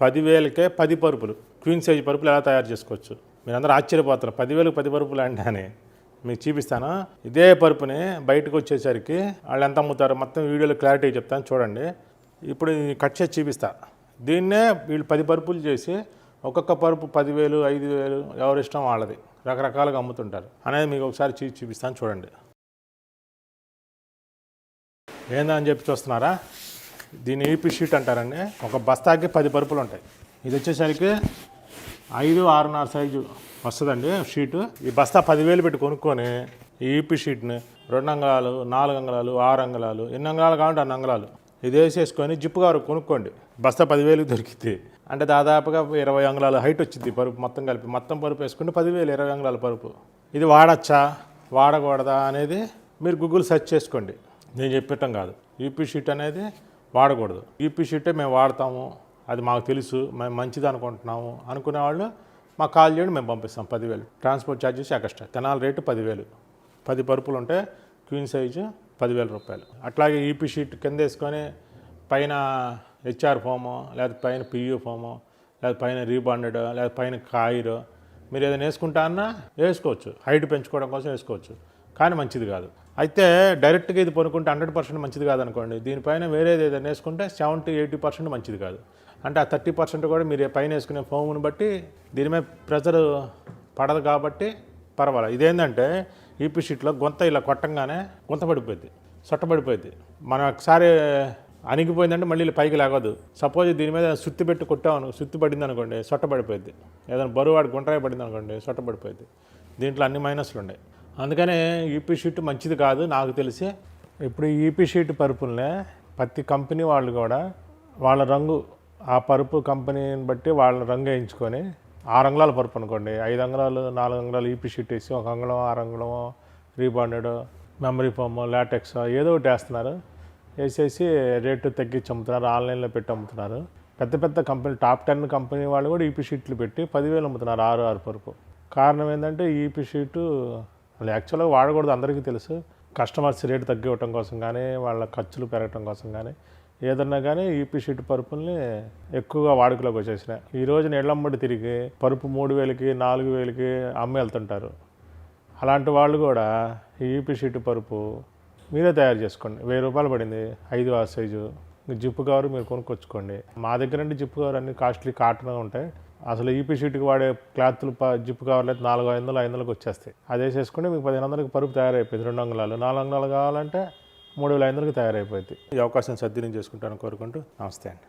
పదివేలకే పది పరుపులు. Queen size పరుపులు ఎలా తయారు చేసుకోవచ్చు? మీరందరూ ఆశ్చర్యపోతారు. పదివేలకు పది పరుపులు అంటే అని మీకు చూపిస్తాను. ఇదే పరుపుని బయటకు వచ్చేసరికి వాళ్ళు ఎంత అమ్ముతారు మొత్తం వీడియోలో క్లారిటీ చెప్తాను. చూడండి. ఇప్పుడు కట్ చేసి చూపిస్తా. దీన్నే వీళ్ళు పది పరుపులు చేసి ఒక్కొక్క పరుపు పదివేలు ఐదు వేలు ఎవరి ఇష్టం వాళ్ళది. రకరకాలుగా అమ్ముతుంటారు. అనేది మీకు ఒకసారి చూపి చూపిస్తాను. చూడండి. ఏందని చెప్పి చూస్తున్నారా? దీన్ని ఈపీ షీట్ అంటారండి. ఒక బస్తాకి పది పరుపులు ఉంటాయి. ఇది వచ్చేసరికి ఐదు ఆరున్నర సైజు వస్తుందండి షీటు. ఈ బస్తా పదివేలు పెట్టి కొనుక్కొని ఈ ఈపీ షీట్ని రెండు అంగళాలు నాలుగు అంగళాలు ఆరు అంగళాలు ఎన్ని అంగళాలు కావాలంటే అన్ని అంగళాలు ఇది వేసేసుకొని జిప్పు గారు కొనుక్కోండి. బస్తా పదివేలు దొరికితే. అంటే దాదాపుగా ఇరవై అంగళాలు హైట్ వచ్చింది పరుపు మొత్తం కలిపి. మొత్తం పరుపు వేసుకుంటే పదివేలు ఇరవై అంగళాల పరుపు. ఇది వాడచ్చా? వాడకూడదా అనేది మీరు గూగుల్ సెర్చ్ చేసుకోండి. నేను చెప్పటం కాదు. యూపీ షీట్ అనేది వాడకూడదు. ఈపీ షీటే మేము వాడతాము అది మాకు తెలుసు మేము మంచిది అనుకుంటున్నాము అనుకునే వాళ్ళు మాకు కాల్ చేయండి మేము పంపిస్తాం పదివేలు. Transport charges extra. Tenali rate పదివేలు. పది పరుపులు ఉంటే క్వీన్ సైజు పదివేల రూపాయలు. అట్లాగే ఈపీ షీట్ కింద వేసుకొని పైన హెచ్ఆర్ ఫోమో లేదా పైన పియూ ఫోమో లేదా పైన రీబాండెడ్ లేదా పైన కాయిర్ మీరు ఏదైనా వేసుకుంటా అన్నా వేసుకోవచ్చు. హైట్ పెంచుకోవడం కోసం వేసుకోవచ్చు. కానీ మంచిది కాదు. అయితే డైరెక్ట్గా ఇది కొనుక్కుంటే హండ్రెడ్ పర్సెంట్ మంచిది కాదనుకోండి. దీనిపైన వేరేది ఏదైనా వేసుకుంటే సెవెంటీ ఎయిటీ పర్సెంట్ మంచిది కాదు. అంటే ఆ థర్టీ పర్సెంట్ కూడా మీరు పైన వేసుకునే ఫోమ్ని బట్టి దీని మీద ప్రెజర్ పడదు కాబట్టి పర్వాలేదు. ఇదేంటంటే ఈపీ షీట్లో గొంత ఇలా కొట్టంగానే గొంత పడిపోయింది సొట్టబడిపోయింది మనం ఒకసారి అణిగిపోయిందంటే మళ్ళీ పైకి లాగదు సపోజ్ దీని మీద సుత్తి పెట్టి కొట్టామను సుత్తి పడింది అనుకోండి సొట్టబడిపోయింది ఏదైనా బరువు వాడి గుంటరాయి పడింది అనుకోండి సొట్టబడిపోయింది దీంట్లో అన్ని మైనస్లు ఉన్నాయి అందుకనే ఈపీ షీట్ మంచిది కాదు నాకు తెలిసి. ఇప్పుడు ఈపీ షీట్ పరుపులనే ప్రతి కంపెనీ వాళ్ళు కూడా వాళ్ళ రంగు ఆ పరుపు కంపెనీని బట్టి వాళ్ళ రంగు వేయించుకొని ఆరు అంగుళాల పరుపు అనుకోండి. ఐదు అంగుళాలు నాలుగు అంగుళాలు ఈపీ షీట్ వేసి ఒక అంగుళం ఆరు అంగుళం రీబాండెడ్ మెమరీ ఫోమ్ లాటెక్స్ ఏదో ఒకటి వేస్తున్నారు. వేసేసి రేటు తగ్గించి అమ్ముతున్నారు ఆన్లైన్లో పెట్టి అమ్ముతున్నారు. పెద్ద పెద్ద కంపెనీ టాప్ టెన్ కంపెనీ వాళ్ళు కూడా ఈపీ షీట్లు పెట్టి పదివేలు అమ్ముతున్నారు ఆరు ఆరు పరుపు. కారణం ఏంటంటే ఈపీ షీటు వాళ్ళు యాక్చువల్గా వాడకూడదు అందరికీ తెలుసు. కస్టమర్స్ రేటు తగ్గివ్వటం కోసం కానీ వాళ్ళ ఖర్చులు పెరగటం కోసం కానీ ఏదన్నా కానీ ఈపీ షీట్ పరుపుల్ని ఎక్కువగా వాడుకలోకి వచ్చేసినాయి. ఈ రోజు నీళ్ళమ్మడి తిరిగి పరుపు మూడు వేలకి నాలుగు వేలకి అమ్మి వెళ్తుంటారు. అలాంటి వాళ్ళు కూడా ఈ ఈపీ షీట్ పరుపు మీరే తయారు చేసుకోండి. వెయ్యి రూపాయలు పడింది ఐదు ఆ సైజు. ఇంక జిప్పు కవర్ మీరు కొనుక్కొచ్చుకోండి. మా దగ్గర నుండి జిప్పు కవర్ అన్ని కాస్ట్లీ కాటన్ ఉంటాయి. అసలు ఈపీ షీట్కి వాడే క్లాత్లు ప- జిప్పు కవర్లు అయితే నాలుగు ఐదు వందలు ఐదు వందలకు వచ్చేస్తాయి. అదే వేసేసుకుంటే మీకు పదిహేను వందలకి పరుపు తయారైపోయింది. రెండు అంగుళాలు. నాలుగు అంగుళాలు కావాలంటే మూడు వేల ఐదు వందలకి తయారైపోయింది. ఈ అవకాశం సద్వినియోగం చేసుకుంటాను కోరుకుంటూ నమస్తే అండి.